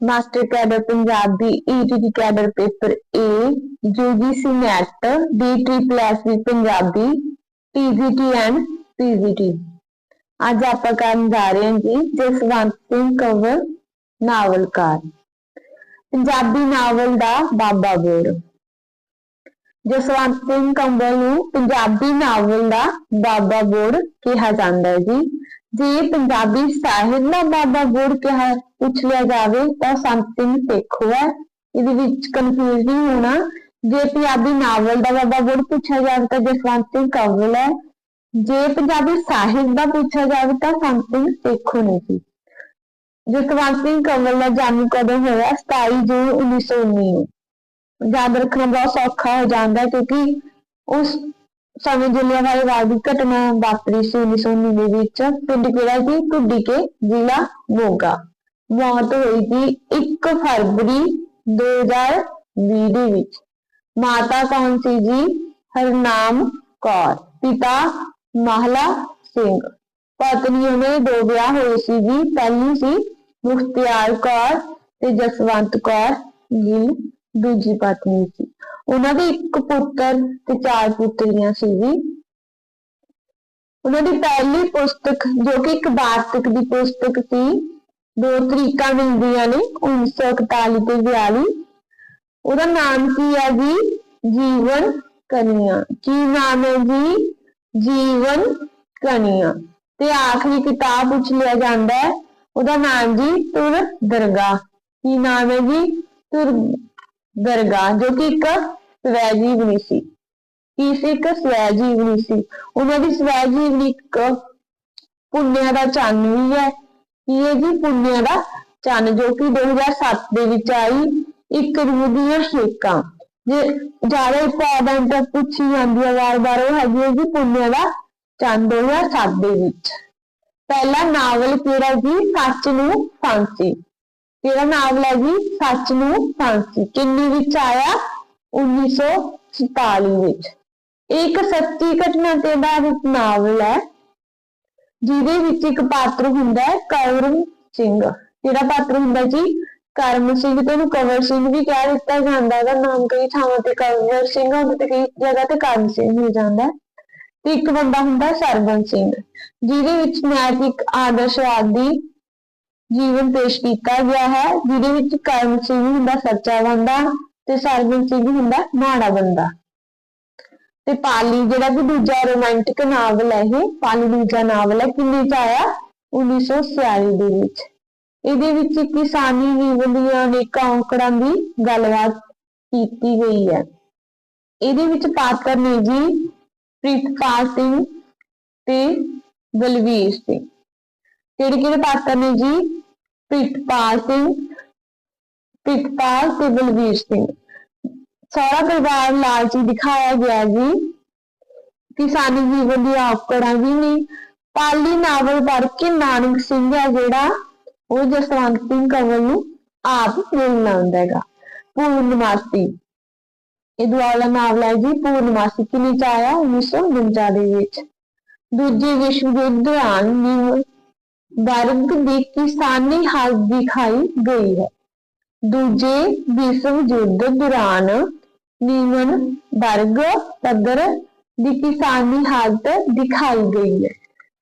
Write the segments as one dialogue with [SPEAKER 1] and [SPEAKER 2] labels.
[SPEAKER 1] Master cadre Punjabi ETT cadre paper A UGC NET D triple SB Punjabi TGT and PGT ਅੱਜ ਆਪਾਂ ਕਰਨ ਜਾ ਰਹੇ ਹਾਂ ਜੀ ਜਸਵੰਤ ਸਿੰਘ ਕੰਵਰ ਨਾਵਲਕਾਰ। ਪੰਜਾਬੀ ਨਾਵਲ ਦਾ ਬਾਬਾ ਬੋੜ ਜਸਵੰਤ ਸਿੰਘ ਕੰਵਲ ਨੂੰ ਪੰਜਾਬੀ ਨਾਵਲ ਦਾ ਬਾਬਾ ਬੋੜ ਕਿਹਾ ਜਾਂਦਾ ਹੈ ਜੀ। ਜੇ ਪੰਜਾਬੀ ਸਾਹਿਤ ਦਾ ਬਾਬਾ ਬੋੜ ਕਿਹਾ ਪੁੱਛ ਲਿਆ ਜਾਵੇ ਤਾਂ ਸੰਤ ਸਿੰਘ ਸੇਖੋ ਹੈ। ਇਹਦੇ ਵਿੱਚ ਕਨਫਿਊਜ਼ ਨਹੀਂ ਹੋਣਾ। ਜੇ ਪੰਜਾਬੀ ਨਾਵਲ ਦਾ ਬਾਬਾ ਬੋੜ ਪੁੱਛਿਆ ਜਾਵੇ ਤਾਂ ਜਸਵੰਤ ਸਿੰਘ ਕੰਵਲ ਹੈ। ਜੇ ਪੰਜਾਬੀ ਸਾਹਿਤ ਦਾ ਪੁੱਛਿਆ ਜਾਵੇ ਤਾਂ ਸੰਤ ਸਿੰਘ ਸੇਖੋ ਨੇ ਜੀ। ਜਸਵੰਤ ਸਿੰਘ ਕੰਵਲ ਦਾ ਜਨਮ ਕਦੋਂ ਹੋਇਆ? 27 ਜੂਨ 1919 ਨੂੰ। ਯਾਦ ਰੱਖਣਾ ਬਹੁਤ ਸੌਖਾ ਹੋ ਜਾਂਦਾ ਹੈ ਕਿਉਂਕਿ ਉਸ ਸਮੇਂ ਜਲਿਆਂਵਾਲੇ ਬਾਗ ਦੀ ਘਟਨਾ ਵਾਪਰੀ ਸੀ 1919 ਦੇ ਵਿੱਚ। ਪਿੰਡ ਕਿਹੜਾ ਸੀ? ਢੁੱਡੀ ਕੇ ਜ਼ਿਲ੍ਹਾ ਮੋਗਾ। ਮੌਤ ਹੋਈ ਸੀ 1 ਫਰਵਰੀ 2020 ਦੇ ਵਿੱਚ। ਮਾਤਾ ਕੌਣ ਸੀ ਜੀ? ਹਰਨਾਮ ਕੌਰ। ਪਿਤਾ ਮਹਲਾ ਸਿੰਘ। ਪਤਨੀ ਉਹਨੇ ਦੋ ਵਿਆਹ ਹੋਏ ਸੀ ਜੀ। ਪਹਿਲੀ ਸੀ ਮੁਖਤਿਆਰ ਕੌਰ ਤੇ ਜਸਵੰਤ ਕੌਰ। ਗਿੱਲ, ਦੂਜੀ ਪਤਨੀ ਸੀ। ਉਹਨਾਂ ਦੇ ਇੱਕ ਪੁੱਤਰ ਤੇ ਚਾਰ ਪੁੱਤਰੀਆਂ ਸੀ ਜੀ। ਉਹਨਾਂ ਦੀ ਪਹਿਲੀ ਪੁਸਤਕ, ਜੋ ਕਿ ਇੱਕ ਵਾਰਤਕ ਦੀ ਪੁਸਤਕ ਸੀ, ਦੋ ਤਰੀਕਾਂ ਮਿਲਦੀਆਂ ਨੇ 1941 ਤੇ 42 ਉਹਦਾ ਨਾਮ ਕੀ ਹੈ ਜੀ? ਜੀਵਨ ਕਨਿਆ। ਕੀ ਨਾਮ ਹੈ ਜੀ? ਜੀਵਨ ਕਨਿਆ। ਤੇ ਆਖਰੀ ਕਿਤਾਬ ਪੁੱਛ ਲਿਆ ਜਾਂਦਾ ਹੈ, ਉਹਦਾ ਨਾਮ ਜੀ ਤੁਰ ਦਰਗਾਹ। ਕੀ ਨਾਮ ਹੈ ਜੀ? ਤੁਰ ਦਰਗਾਹ ਜੋ ਕਿ ਇੱਕ ਸਵੈ ਜੀਵਨੀ ਸੀ। ਕੀ ਸੀ ਇੱਕ ਸਵੈ ਜੀਵਨੀ ਸੀ। ਉਹਨਾਂ ਦੀ ਸਵੈ ਜੀਵਨੀ ਇੱਕ ਪੁੰਨਿਆ ਦਾ ਚੰਨ ਵੀ ਹੈ। ਕੀ ਹੈ ਜੀ ਪੁੰਨਿਆ ਦਾ ਚੰਨ? ਜੋ ਕਿ 2007 ਦੇ ਵਿੱਚ ਆਈ ਇੱਕ ਰੂਹ ਦੀਆਂ ਛੇਕਾਂ ਜੇ ਜ਼ਿਆਦਾ ਇੰਪੋਰਟੈਂਟ ਪੁੱਛੀ ਜਾਂਦੀ ਹੈ ਵਾਰ-ਵਾਰ, ਉਹ ਹੈਗੀ ਹੈ ਜੀ ਪੁੰਨਿਆ ਦਾ ਚੰਨ 2007 ਦੇ ਵਿੱਚ। ਪਹਿਲਾ ਨਾਵਲ ਕਿਹੜਾ ਜੀ ਸੱਚ ਨੂੰ ਫਾਂਸੀ। ਕਿਹੜਾ ਨਾਮ ਲੈ ਜੀ ਸੱਚ ਨੂੰ ਫਾਂਸੀ। ਕਿੰਨੀ ਵਿੱਚ ਆਇਆ? 1947 ਵਿੱਚ। ਇਹ ਇੱਕ ਸੱਚੀ ਘਟਨਾ ਤੇ ਆਧਾਰਿਤ ਨਾਵਲ ਹੈ, ਜਿਹਦੇ ਵਿੱਚ ਇੱਕ ਪਾਤਰ ਹੁੰਦਾ ਹੈ, ਕਰਮ ਸਿੰਘ। ਜਿਹੜਾ ਪਾਤਰ ਹੁੰਦਾ ਜੀ, ਕਰਮ ਸਿੰਘ ਤੇ ਉਹਨੂੰ ਕੰਵਰ ਸਿੰਘ ਵੀ ਕਹਿ ਦਿੱਤਾ ਜਾਂਦਾ ਹੈ ਨਾਮ ਕਈ ਥਾਵਾਂ ਤੇ ਕੰਵਰ ਸਿੰਘ ਹੁੰਦਾ ਤੇ ਕਈ ਜਗ੍ਹਾ ਤੇ ਕਰਮ ਸਿੰਘ ਹੋ ਜਾਂਦਾ ਹੈ। ਤੇ ਇੱਕ ਬੰਦਾ ਹੁੰਦਾ ਸਰਵਨ ਸਿੰਘ, ਜਿਹਦੇ ਵਿੱਚ ਨੈਤਿਕ ਆਦਰਸ਼ਵਾਦੀ ਜੀਵਨ ਪੇਸ਼ ਕੀਤਾ ਗਿਆ ਹੈ, ਜਿਹਦੇ ਵਿੱਚ ਕਰਮ ਸਿੰਘ ਹੁੰਦਾ ਸੱਚਾ ਬੰਦਾ ਤੇ ਸਰਵਨ ਸਿੰਘ ਹੁੰਦਾ ਮਾੜਾ ਬੰਦਾ। ਤੇ ਪਾਲੀ ਜਿਹੜਾ ਕਿ ਦੂਜਾ ਰੋਮਾਂਟਿਕ ਨਾਵਲ ਹੈ ਇਹ, ਪਾਲੀ ਦੂਜਾ ਨਾਵਲ ਹੈ, ਕਿੰਨੇ ਚ ਆਇਆ? 1946 ਦੇ ਵਿੱਚ। ਇਹਦੇ ਵਿੱਚ ਕਿਸਾਨੀ ਜੀਵਨ ਦੀਆਂ ਅਨੇਕਾਂ ਔਕੜਾਂ ਦੀ ਗੱਲਬਾਤ ਕੀਤੀ ਗਈ ਹੈ। ਇਹਦੇ ਵਿੱਚ ਪਾਤਰ ਨੇ ਜੀ, ਪ੍ਰੀਤਪਾਲ ਸਿੰਘ ਤੇ ਬਲਵੀਰ ਸਿੰਘ। ਕਿਹੜੇ ਕਿਹੜੇ ਪਾਤਰ ਨੇ ਜੀ? ਪ੍ਰੀਤਪਾਲ ਸਿੰਘ ਪ੍ਰੀਤਪਾਲ ਤੇ ਬਲਵੀਰ ਸਿੰਘ। ਸਾਰਾ ਪਰਿਵਾਰ ਲਾਲਚੀ ਦਿਖਾਇਆ ਗਿਆ ਜੀ। ਕਿਸਾਨੀ ਜੀਵਨ ਦੀ ਔਕੜਾਂ ਵੀ ਨਹੀਂ ਪਾਲੀ ਨਾਵਲ ਪੜ੍ਹ ਕੇ ਨਾਨਕ ਸਿੰਘ ਹੈ ਜਿਹੜਾ, ਉਹ ਜਸਵੰਤ ਸਿੰਘ ਕੰਵਲ ਨੂੰ ਆਪ ਮਿਲਣ ਆਉਂਦਾ ਹੈਗਾ। ਪੂਰਨਮਾਸੀ। ਇਹ ਦੁਆਲਾ ਨਾਵਲ ਹੈ ਜੀ, ਪੂਰਨਮਾਸੀ ਕਿੰਨੀ ਚ ਆਇਆ 1949 ਦੇ ਵਿੱਚ। ਦੂਜੇ ਵਿਸ਼ਵ ਯੁੱਧ ਦੌਰਾਨ ਨਿਯਮ ਵਰਗ ਦੀ ਕਿਸਾਨੀ ਹਾਲਤ ਦਿਖਾਈ ਗਈ ਹੈ। ਦੂਜੇ ਵਿਸ਼ਵ ਯੁੱਧ ਦੌਰਾਨ ਨਿਯਮਨ ਵਰਗ ਪੱਧਰ ਦੀ ਕਿਸਾਨੀ ਹਾਲਤ ਦਿਖਾਈ ਗਈ ਹੈ।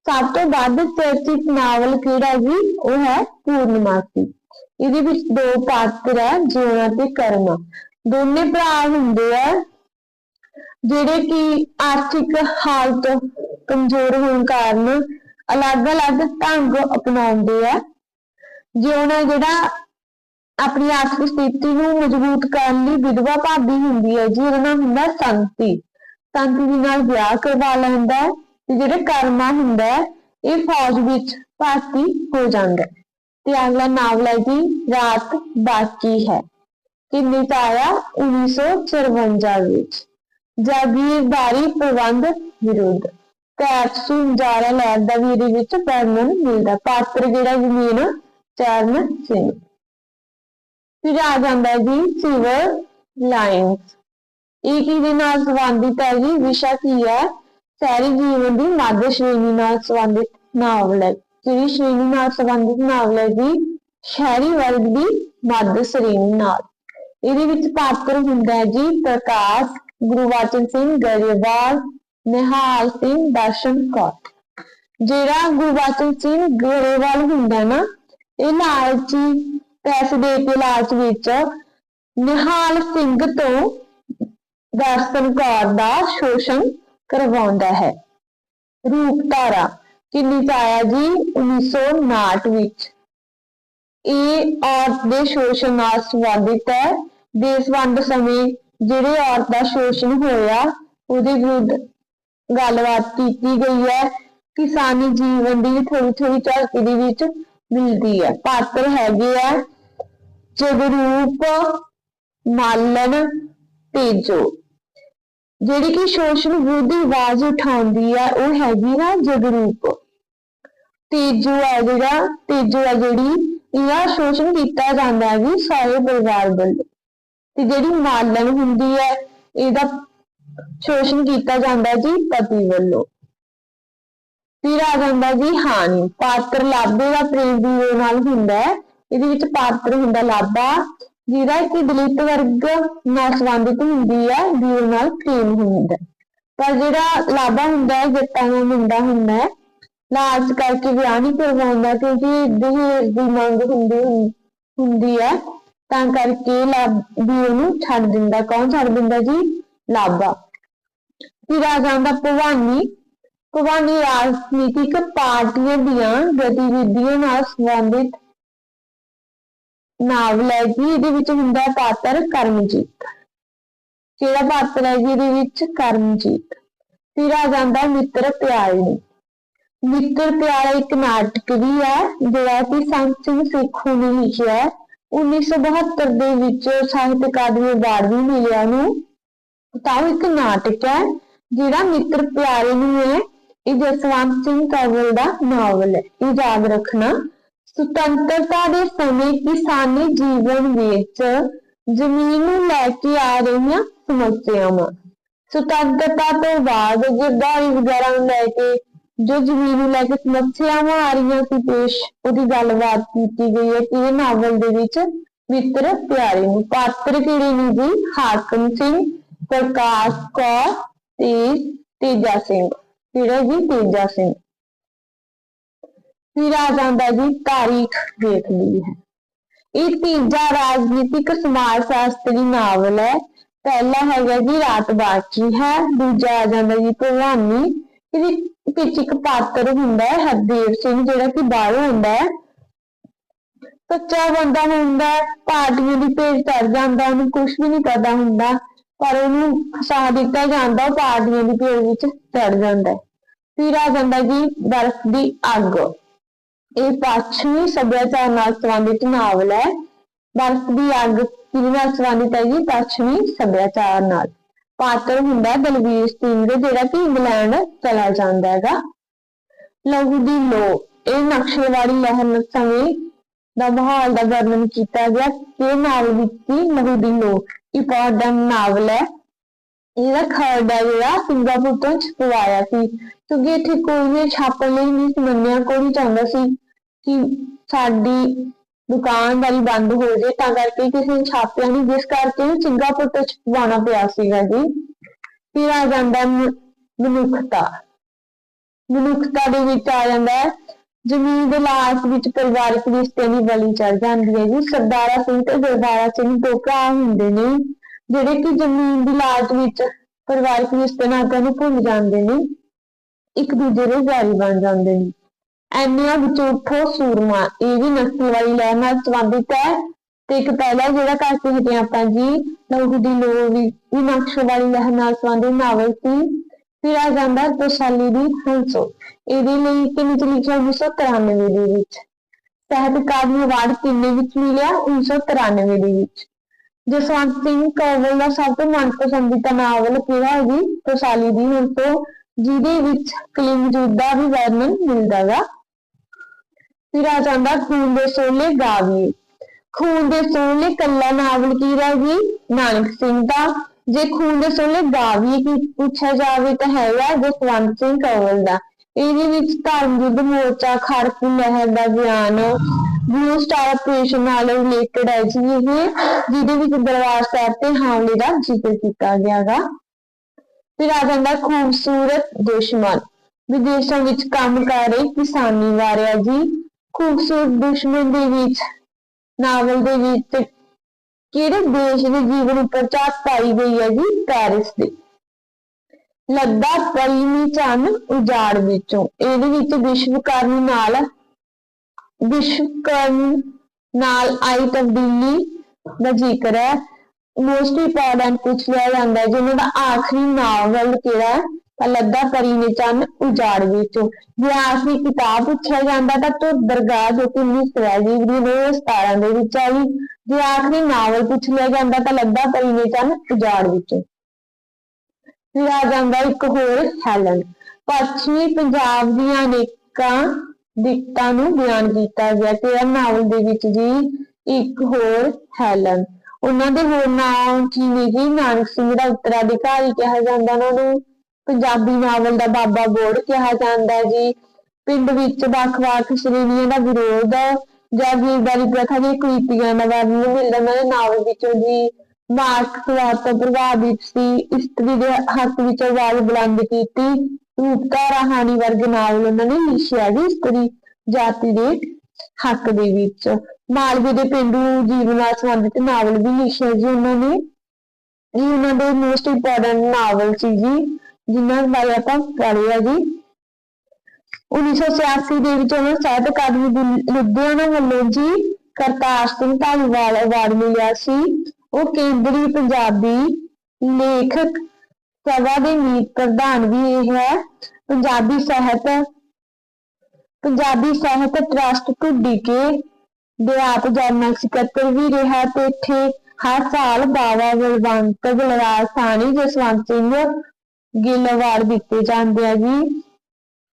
[SPEAKER 1] ਸਭ ਤੋਂ ਵੱਧ ਚਰਚਿਤ ਨਾਵਲ ਕਿਹੜਾ ਜੀ? ਉਹ ਹੈ ਪੂਰਨਮਾਸੀ। ਇਹਦੇ ਵਿੱਚ ਦੋ ਪਾਤਰ ਹੈ ਜਿਉਣਾ ਤੇ ਕਰਮਾ। ਦੋਨੇ ਭਰਾ ਹੁੰਦੇ ਆ, ਜਿਹੜੇ ਕਿ ਆਰਥਿਕ ਹਾਲਤ ਕਮਜ਼ੋਰ ਹੋਣ ਕਾਰਨ ਅਲੱਗ-ਅਲੱਗ ਢੰਗ ਅਪਣਾਉਂਦੇ ਆ। ਜਿਉਣਾ ਜਿਹੜਾ ਆਪਣੀ ਆਰਥਿਕ ਸਥਿਤੀ ਨੂੰ ਮਜ਼ਬੂਤ ਕਰਨ ਲਈ ਵਿਧਵਾ ਭਾਬੀ ਹੁੰਦੀ ਹੈ, ਜੀ ਉਹਦਾ ਨਾਮ ਹੁੰਦਾ ਸੰਤੀ ਸੰਤੀ ਦੇ ਨਾਲ ਵਿਆਹ ਕਰਵਾ ਲੈਂਦਾ ਹੈ ਤੇ ਜਿਹੜਾ ਕਰਮਾ ਹੁੰਦਾ ਹੈ, ਇਹ ਫੌਜ ਵਿੱਚ ਭਰਤੀ ਹੋ ਜਾਂਦਾ ਹੈ। ਤੇ ਅਗਲਾ ਨਾਵਲ ਹੈ ਜੀ, ਰਾਤ ਬਾਕੀ ਹੈ। ਕਿੰਨੇ ਚ ਆਇਆ? 1954 ਵਿੱਚ। ਜਾਗੀਰਦਾਰੀ ਪ੍ਰਬੰਧ ਵਿਰੁੱਧ। ਕੈਪਸੂ ਜਾਰਾ ਲੈਣ ਦਾ ਵੀ ਵਿੱਚ ਵਰਣਨ ਮਿਲਦਾ। ਪਾਤਰ ਜਿਹੜਾ ਜ਼ਮੀਨ ਚਰਨ ਸਿੰਘ। ਫਿਰ ਆ ਜਾਂਦਾ ਜੀ ਸਿਵਰ ਲਾਈਨਸ। ਇਹ ਕਿਹਦੇ ਨਾਲ ਸੰਬੰਧਿਤ ਹੈ ਜੀ? ਵਿਸ਼ਾ ਕੀ ਹੈ? ਸ਼ਹਿਰੀ ਜੀਵਨ ਦੀ ਮੱਧ ਸ਼੍ਰੇਣੀ ਨਾਲ ਸੰਬੰਧਿਤ ਨਾਵਲ ਹੈ। ਕਿਹੜੀ ਸ਼੍ਰੇਣੀ ਨਾਲ ਸੰਬੰਧਿਤ ਨਾਵਲ ਹੈ ਜੀ? ਸ਼ਹਿਰੀ ਵਰਗ ਦੀ ਮੱਧ ਸ਼੍ਰੇਣੀ ਨਾਲ। ਇਹਦੇ ਵਿੱਚ ਪਾਤਰ ਹੁੰਦਾ ਹੈ ਜੀ ਪ੍ਰਕਾਸ਼ ਗੁਰੂਬਚਨ ਸਿੰਘ, ਗਰੇਵਾਲ ਨਿਹਾਲ ਸਿੰਘ ਦਰਸ਼ਨ ਕੌਰ। ਜਿਹੜਾ ਗੁਰਬਚਨ ਸਿੰਘ ਗਰੇਵਾਲ ਹੁੰਦਾ ਨਾ, ਇਹ ਲਾਲਚੀ ਪੈਸੇ ਦੇ ਕੇ ਲਾਲਚ ਵਿੱਚ ਨਿਹਾਲ ਸਿੰਘ ਤੋਂ ਦਰਸ਼ਨ ਕੌਰ ਦਾ ਸ਼ੋਸ਼ਣ ਕਰਵਾਉਂਦਾ ਹੈ। ਰੂਪਧਾਰਾ ਕਿੰਨੀ ਚ ਆਇਆ ਜੀ 1959 ਵਿੱਚ। ਇਹ ਔਰਤ ਦੇ ਸ਼ੋਸ਼ਣ ਨਾਲ ਸੰਬੰਧਿਤ ਹੈ। ਦੇਸ਼ ਵੰਡ ਸਮੇਂ ਜਿਹੜੇ ਔਰਤ ਦਾ ਸ਼ੋਸ਼ਣ ਹੋਇਆ, ਉਹਦੇ ਵਿਰੁੱਧ ਗੱਲਬਾਤ ਕੀਤੀ ਗਈ ਹੈ ਕਿਸਾਨੀ ਜੀਵਨ ਦੀ ਥੋੜੀ ਥੋੜੀ ਝਲਕੀ ਦੇ ਵਿੱਚ ਮਿਲਦੀ ਹੈ। ਪਾਤਰ ਹੈਗੇ ਆ ਜਗਰੂਪ ਮਾਲਨ ਤੇਜੋ। ਜਿਹੜੀ ਕਿ ਸ਼ੋਸ਼ਣ ਵਿਰੁੱਧ ਆਵਾਜ਼ ਉਠਾਉਂਦੀ ਹੈ ਉਹ ਹੈਗੀ ਨਾ ਜਗਰੂਪ। ਤੇਜੋ ਹੈ ਜਿਹੜਾ, ਤੇਜੋ ਹੈ ਜਿਹੜੀ, ਇਹਦਾ ਸ਼ੋਸ਼ਣ ਕੀਤਾ ਜਾਂਦਾ ਹੈ ਵੀ ਸਾਰੇ ਪਰਿਵਾਰ ਵੱਲੋਂ। ਤੇ ਜਿਹੜੀ ਮਾਲਣ ਹੁੰਦੀ ਹੈ, ਇਹਦਾ ਸ਼ੋਸ਼ਣ ਕੀਤਾ ਜਾਂਦਾ ਜੀ ਪਤੀ ਵੱਲੋਂ। ਫਿਰ ਆ ਜਾਂਦਾ ਜੀ ਹਾਨੀ ਪਾਤਰ ਲਾਭੇ ਦਾ ਪ੍ਰੇਮ ਵੀਰੋ ਨਾਲ ਹੁੰਦਾ ਹੈ। ਇਹਦੇ ਵਿੱਚ ਪਾਤਰ ਹੁੰਦਾ ਲਾਭਾ, ਜਿਹਦਾ ਕਿ ਦਲਿਤ ਵਰਗ ਨਾਲ ਸੰਬੰਧਿਤ ਹੁੰਦੀ ਹੈ ਵੀਰੋ ਨਾਲ ਪ੍ਰੇਮ ਹੁੰਦਾ ਪਰ ਜਿਹੜਾ ਲਾਭਾ ਹੁੰਦਾ ਹੈ, ਜੱਟਾਂ ਦਾ ਮੁੰਡਾ ਹੁੰਦਾ ਹੈ। ਲਾਲਚ ਕਰਕੇ ਵਿਆਹ ਨਹੀਂ ਕਰਵਾਉਂਦਾ, ਕਿਉਂਕਿ ਦਹੇਜ ਦੀ ਮੰਗ ਹੁੰਦੀ ਹੁੰਦੀ ਹੈ। ਤਾਂ ਕਰਕੇ ਲਾਭ ਲਾਭੀ ਉਹਨੂੰ ਛੱਡ ਦਿੰਦਾ। ਕੌਣ ਛੱਡ ਦਿੰਦਾ ਜੀ? ਲਾਭਾ। ਫਿਰ ਆ ਜਾਂਦਾ ਭਵਾਨੀ ਭਵਾਨੀ ਰਾਜਨੀਤਿਕ ਪਾਰਟੀਆਂ ਦੀਆਂ ਗਤੀਵਿਧੀਆਂ ਨਾਲ ਸੰਬੰਧਿਤ ਨਾਵਲ ਹੈ ਜੀ ਇਹਦੇ ਵਿੱਚ ਹੁੰਦਾ ਪਾਤਰ ਕਰਮਜੀਤ। ਕਿਹੜਾ ਪਾਤਰ ਹੈ ਜੀ ਇਹਦੇ ਵਿੱਚ? ਕਰਮਜੀਤ। ਫਿਰ ਆ ਜਾਂਦਾ ਹੈ ਮਿੱਤਰ ਪਿਆਰਿਣੀ ਮਿੱਤਰ ਪਿਆਰਾ ਇੱਕ ਨਾਟਕ ਵੀ ਹੈ, ਜਿਹੜਾ ਕਿ ਸੰਤ ਸਿੰਘ ਸੇਖੋਂ ਨੇ ਲਿਖਿਆ ਹੈ। 1972 ਦੇ ਵਿੱਚ ਸਾਹਿਤ ਅਕਾਦਮੀ ਅਵਾਰਡ ਵੀ ਮਿਲਿਆ ਨੂੰ ਤਾਂ ਉਹ ਇੱਕ ਨਾਟਕ ਹੈ, ਜਿਹੜਾ ਮਿੱਤਰ ਪਿਆਰੇ ਨੂੰ ਹੈ, ਇਹ ਜਸਵੰਤ ਸਿੰਘ ਕਾਵਲ ਦਾ ਨਾਵਲ ਹੈ। ਇਹ ਯਾਦ ਰੱਖਣਾ, ਸੁਤੰਤਰਤਾ ਦੇ ਸਮੇਂ ਕਿਸਾਨੀ ਜੀਵਨ ਵਿੱਚ ਜ਼ਮੀਨ ਨੂੰ ਲੈ ਕੇ ਆ ਰਹੀਆਂ ਸਮੱਸਿਆਵਾਂ। ਸੁਤੰਤਰਤਾ ਤੋਂ ਬਾਅਦ ਗਿਰਦਾਰੀ ਵਗੈਰਾ ਨੂੰ ਲੈ ਕੇ, ਜੋ ਜ਼ਮੀਨ ਨੂੰ ਲੈ ਕੇ ਸਮੱਸਿਆਵਾਂ ਆ ਰਹੀਆਂ ਸੀ ਪੇਸ਼, ਉਹਦੀ ਗੱਲਬਾਤ ਕੀਤੀ ਗਈ ਹੈ ਕਿ ਇਹ ਨਾਵਲ ਦੇ ਵਿੱਚ ਮਿੱਤਰ ਪਿਆਰੇ ਨੂੰ, ਪਾਤਰ ਕਿਹੜੇ ਨੇ ਜੀ? ਹਾਕਮ ਸਿੰਘ ਪ੍ਰਕਾਸ਼ ਕੌਰ ਤੇ ਤੇਜਾ ਸਿੰਘ ਕਿਹੜਾ ਜੀ ਤੇਜਾ ਸਿੰਘ। ਫਿਰ ਆ ਜਾਂਦਾ ਜੀ ਤਾਰੀਖ ਦੇਖ ਹੈ। ਇਹ ਤੀਜਾ ਰਾਜਨੀਤਿਕ ਸਮਾਜ ਸ਼ਾਸਤਰੀ ਨਾਵਲ ਹੈ। ਪਹਿਲਾ ਹੈਗਾ ਜੀ ਰਾਤ ਬਾਕੀ ਹੈ। ਦੂਜਾ ਆ ਜਾਂਦਾ ਜੀ ਭਵਾਨੀ, ਇਹਦੇ ਵਿੱਚ ਇੱਕ ਪਾਤਰ ਹੁੰਦਾ ਹੈ, ਹਰਦੇਵ ਸਿੰਘ, ਜਿਹੜਾ ਕਿ ਬਾਹਰੋਂ ਹੁੰਦਾ ਹੈ। ਸੱਚਾ ਬੰਦਾ ਹੁੰਦਾ, ਪਾਰਟੀਆਂ ਦੀ ਭੇਜ ਚੜ ਜਾਂਦਾ, ਉਹਨੂੰ ਕੁਝ ਵੀ ਨਹੀਂ ਪਤਾ ਹੁੰਦਾ। ਪਰ ਉਹਨੂੰ ਫਸਾ ਦਿੱਤਾ ਜਾਂਦਾ, ਉਹ ਪਾਰਟੀਆਂ ਦੀ ਭੇਜ ਵਿੱਚ ਚੜ ਜਾਂਦਾ ਹੈ। ਫਿਰ ਆ ਜਾਂਦਾ ਜੀ ਬਰਫ਼ ਦੀ ਅੱਗ। ਇਹ ਪੱਛਮੀ ਸੱਭਿਆਚਾਰ ਨਾਲ ਸੰਬੰਧਿਤ ਨਾਵਲ ਹੈ। ਬਰਫ਼ ਦੀ ਅੱਗ ਕਿਹਦੇ ਨਾਲ ਸੰਬੰਧਿਤ ਹੈ ਜੀ? ਪੱਛਮੀ ਸੱਭਿਆਚਾਰ ਨਾਲ। ਪਾਤਰ ਹੁੰਦਾ ਦਲਵੀਰ ਬਲਵੀਰ ਸਿੰਘ ਜਿਹੜਾ ਕਿ ਇੰਗਲੈਂਡ ਚਲਾ ਜਾਂਦਾ ਹੈਗਾ। ਲਹੂ ਦੀ ਲੋ ਇਹ ਨਕਸ਼ੇਵਾੜੀ ਲਹਿਰ ਸਮੇਂ ਦਾ ਮਾਹੌਲ ਦਾ ਵਰਣਨ ਕੀਤਾ ਗਿਆ। ਕਿ ਨਾਵਲ ਵਿੱਚ ਲਹੂ ਦੀ ਲੋ ਇੰਪੋਰਟੈਂਟ ਨਾਵਲ ਹੈ। ਇਹਦਾ ਖਰੜਾ ਜਿਹੜਾ ਸਿੰਗਾਪੁਰ ਤੋਂ ਛਪਵਾਇਆ ਸੀ। ਕਿਉਂਕਿ ਇੱਥੇ ਕੋਈ ਵੀ ਛਾਪਣ ਲਈ ਨਹੀਂ ਮੰਨਿਆ ਕੋਈ ਚਾਹੁੰਦਾ ਸੀ ਕਿ ਸਾਡੀ ਦੁਕਾਨਦਾਰੀ ਬੰਦ ਹੋ ਜੇ। ਤਾਂ ਕਰਕੇ ਕਿਸੇ ਨੇ ਛਾਪਿਆ ਨਹੀਂ, ਜਿਸ ਕਰਕੇ ਇਹ ਸਿੰਗਾਪੁਰ ਤੋਂ ਛਪਵਾਉਣਾ ਪਿਆ ਸੀਗਾ ਜੀ। ਫਿਰ ਆ ਜਾਂਦਾ ਮਨੁੱਖਤਾ। ਮਨੁੱਖਤਾ ਦੇ ਵਿੱਚ ਆ ਜਾਂਦਾ ਹੈ ਜ਼ਮੀਨ ਦੇ ਲਾਲਚ ਵਿੱਚ ਪਰਿਵਾਰਕ ਰਿਸ਼ਤੇ ਦੀ ਬਲੀ ਚੜ ਜਾਂਦੀ ਹੈ ਜੀ। ਸਰਦਾਰਾ ਸਿੰਘ ਤੇ ਗੁਰਦਾਰਾ ਸਿੰਘ ਦੋ ਭਰਾ ਹੁੰਦੇ ਨੇ, ਜਿਹੜੇ ਕਿ ਜ਼ਮੀਨ ਦੀ ਲਾਲਚ ਵਿੱਚ ਪਰਿਵਾਰਕ ਰਿਸ਼ਤੇ ਨਾਤਿਆਂ ਨੂੰ ਭੁੱਲ ਜਾਂਦੇ ਨੇ, ਇੱਕ ਦੂਜੇ ਦੇ ਜਾਰੀ ਬਣ ਜਾਂਦੇ ਨੇ। ਐਨਿਆਂ ਵਿੱਚ ਉੱਠੋ ਸੂਰਮਾ, ਇਹ ਵੀ ਨਸਲਵਾਦੀ ਲਹਿਰ ਨਾਲ ਸੰਬੰਧਿਤ ਹੈ। ਤੇ ਇੱਕ ਪਹਿਲਾ ਜਿਹੜਾ ਕਰਕੇ ਹਟੇ ਆਪਾਂ ਜੀ, ਲਹੂ ਦੀ ਲੋ ਵੀ ਵੀ ਨਕਸ਼ਵਾਲੀ ਲਹਿਰ ਨਾਲ ਸੰਬੰਧਿਤ ਨਾਵਲ ਸੀ। ਫਿਰ ਆ ਜਾਂਦਾ ਤਸਾਲੀ ਦੀ ਹੰਸੋ। ਇਹਦੇ ਲਈ ਕਿੰਨੇ ਚ ਲਿਖਿਆ 1993 ਦੇ ਵਿੱਚ। ਸਾਹਿਤ ਅਕਾਦਮੀ ਅਵਾਰਡ ਕਿੰਨੇ ਵਿੱਚ ਮਿਲਿਆ 1993 ਦੇ ਵਿੱਚ। ਜਸਵੰਤ ਸਿੰਘ ਕੰਵਲ ਦਾ ਸਭ ਤੋਂ ਮਨਪਸੰਦੀਦਾ ਨਾਵਲ ਕਿਹੜਾ ਹੈ ਜੀ? ਤਸਾਲੀ ਦੀ ਹੰਸੋ ਜਿਹਦੇ ਵਿੱਚ ਕਲਿੰਗ ਦਾ ਵੀ ਵਰਣਨ ਮਿਲਦਾ ਗਾ। ਫਿਰ ਆ ਜਾਂਦਾ ਖੂਨ ਦੇ ਸੋਲੇ ਗਾਵੀ ਖੂਨ ਦੇ ਸੋਲੇ ਕੱਲਾ ਨਾਵਲ ਕੀ ਜੀ? ਨਾਨਕ ਸਿੰਘ ਦਾ। ਜੇ ਖੂਨ ਦੇ ਸੋਲੇ ਗਾਵੀਏ ਕੀ ਪੁੱਛਿਆ ਜਾਵੇ ਤਾਂ ਹੈਗਾ ਜਸਵੰਤ ਸਿੰਘ ਕੰਵਲ ਦਾ। ਇਹਦੇ ਵਿੱਚ ਧਰਮ ਯੁੱਧ ਮੋਰਚਾ, ਖੜਕੂ ਲਹਿਰ ਦਾ ਬਿਆਨ ਬਲੂ ਸਟਾਰ ਆਪਰੇਸ਼ਨ ਨਾਲ ਰਿਲੇਟਡ ਹੈ ਜੀ ਇਹ, ਜਿਹਦੇ ਵਿੱਚ ਦਰਬਾਰ ਸਾਹਿਬ ਤੇ ਹਮਲੇ ਦਾ ਜ਼ਿਕਰ ਕੀਤਾ ਗਿਆ ਫਿਰ ਆ ਜਾਂਦਾ ਖੂਬਸੂਰਤ ਦੁਸ਼ਮਣ। ਵਿਦੇਸ਼ਾਂ ਵਿੱਚ ਕੰਮ ਕਰ ਰਹੀ ਕਿਸਾਨੀ ਵਾਰਿਆ ਜੀ। ਖੂਬਸੂਰਤ ਦੁਸ਼ਮਣ ਦੇ ਵਿੱਚ, ਨਾਵਲ ਦੇ ਵਿੱਚ ਕਿਹੜੇ ਦੇਸ਼ ਦੇ ਜੀਵਨ ਉੱਪਰ ਝਾਕ ਪਾਈ ਗਈ ਹੈ ਜੀ? ਪੈਰਿਸ ਦੇ। ਲੱਗਾ ਪਰਿਮੀ ਚੰਨ ਉਜਾੜ ਵਿੱਚੋਂ। ਇਹਦੇ ਵਿੱਚ ਵਿਸ਼ਵਕਰਮ ਨਾਲ ਵਿਸ਼ਵਕਰਮ ਨਾਲ ਆਈ ਤਬਦੀਲੀ ਦਾ ਜ਼ਿਕਰ ਹੈ। ਮੋਸਟ ਇੰਪੋਰਟੈਂਟ ਪੁੱਛ ਲਿਆ ਜਾਂਦਾ ਹੈ, ਜਿਹਨਾਂ ਦਾ ਆਖਰੀ ਨਾਵਲ ਕਿਹੜਾ ਹੈ? ਤਾਂ ਲੱਦਾ ਪਰੀ ਨੇ ਚੰਨ ਉਜਾੜ ਵਿੱਚੋਂ। ਜੇ ਆਖਰੀ ਕਿਤਾਬ ਪੁੱਛਿਆ ਜਾਂਦਾ ਤਾਂ ਤੁਰ ਦਰਗਾਹ ਜੋ ਕਿ 1900 ਦੀ 17 ਦੇ ਵਿੱਚ ਆਈ। ਜੇ ਆਖਰੀ ਨਾਵਲ ਪੁੱਛ ਲਿਆ ਜਾਂਦਾ ਤਾਂ ਲੱਗਦਾ ਪਰੀ ਚੰਨ ਉਜਾੜ ਵਿੱਚੋਂ। ਫਿਰ ਆ ਜਾਂਦਾ ਇੱਕ ਹੋਰ ਹੈਲਨ, ਪੱਛਮੀ ਪੰਜਾਬ ਦੀਆਂ ਅਨੇਕਾਂ ਦਿੱਕਤਾਂ ਨੂੰ ਬਿਆਨ ਕੀਤਾ ਗਿਆ ਤੇ ਇਹ ਨਾਵਲ ਦੇ ਵਿੱਚ ਜੀ ਇੱਕ ਹੋਰ ਹੈਲਨ। ਉਹਨਾਂ ਦੇ ਹੋਰ ਨਾਮ ਕੀ ਨੇ ਜੀ ਨਾਨਕ ਸਿੰਘ ਦਾ ਉੱਤਰਾਧਿਕਾਰੀ ਕਿਹਾ ਜਾਂਦਾ ਉਹਨਾਂ ਨੂੰ ਪੰਜਾਬੀ ਨਾਵਲ ਦਾ ਬਾਬਾ ਬੋੜ ਕਿਹਾ ਜਾਂਦਾ ਜੀ। ਪਿੰਡ ਵਿੱਚ ਵੱਖ-ਵੱਖ ਸ਼੍ਰੇਣੀਆਂ ਦਾ ਵਿਰੋਧ ਜਾਗੀਰਦਾਰੀ ਪ੍ਰਥਾ ਦੀਆਂ ਕੁਰੀਤੀਆਂ ਦਾ ਵਰਣਨ ਮਿਲਦਾ ਉਹਨਾਂ ਨਾਵਲ ਵਿੱਚੋਂ ਜੀ ਮਾਰਕਸਵਾਦ ਤੋਂ ਪ੍ਰਭਾਵਿਤ ਸੀ, ਇਸਤਰੀ ਦੇ ਹੱਕ ਵਿੱਚ ਆਵਾਜ਼ ਬੁਲੰਦ ਕੀਤੀ, ਰੂਪਕਾ ਰਹਾਣੀ ਵਰਗੇ ਨਾਵਲ ਉਹਨਾਂ ਨੇ ਲਿਖਿਆ ਜੀ ਇਸਤਰੀ ਜਾਤੀ ਦੇ ਹੱਕ ਦੇ ਵਿੱਚ। ਮਾਲਵੇ ਦੇ ਪਿੰਡੂ ਜੀਵਨ ਨਾਲ ਸੰਬੰਧਿਤ ਨਾਵਲ ਵੀ ਲਿਖਿਆ ਜੀ ਉਹਨਾਂ ਨੇ। ਇਹ ਉਹਨਾਂ ਦੇ ਮੋਸਟ ਇੰਪੋਰਟੈਂਟ ਨਾਵਲ ਸੀ ਜੀ, ਜਿਨ੍ਹਾਂ ਬਾਰੇ ਆਪਾਂ ਪੜ੍ਹਿਆ ਜੀ 1986 ਦੇ ਵਿੱਚ ਉਹਨਾਂ ਸਾਹਿਤ ਅਕਾਦਮੀ ਦਿਲ- ਲੁਧਿਆਣਾ ਵੱਲੋਂ ਜੀ ਕਰਤਾਰ ਸਿੰਘ ਧਾਲੀਵਾਲ ਅਵਾਰਡ ਮਿਲਿਆ ਸੀ। ਉਹ ਕੇਂਦਰੀ ਪੰਜਾਬੀ ਲੇਖਕ, ਸਭਾ ਦੇ ਮੀਤ ਪ੍ਰਧਾਨ ਵੀ ਇਹ ਹੈ। ਪੰਜਾਬੀ ਸਾਹਿਤ ਪੰਜਾਬੀ ਸਾਹਿਤ ਟਰਸਟ ਢੁੱਡੀਕੇ ਦੇ ਆਪ ਜਨਰਲ ਸਕੱਤਰ ਵੀ ਰਿਹਾ ਤੇ ਇੱਥੇ ਹਰ ਸਾਲ ਬਾਵਾ ਬਲਵੰਤ ਬਲਰਾਜ ਸਾਹਨੀ ਜਸਵੰਤ ਸਿੰਘ ਗਿੱਲ ਅਵਾਰਡ ਦਿੱਤੇ ਜਾਂਦੇ ਆ ਜੀ।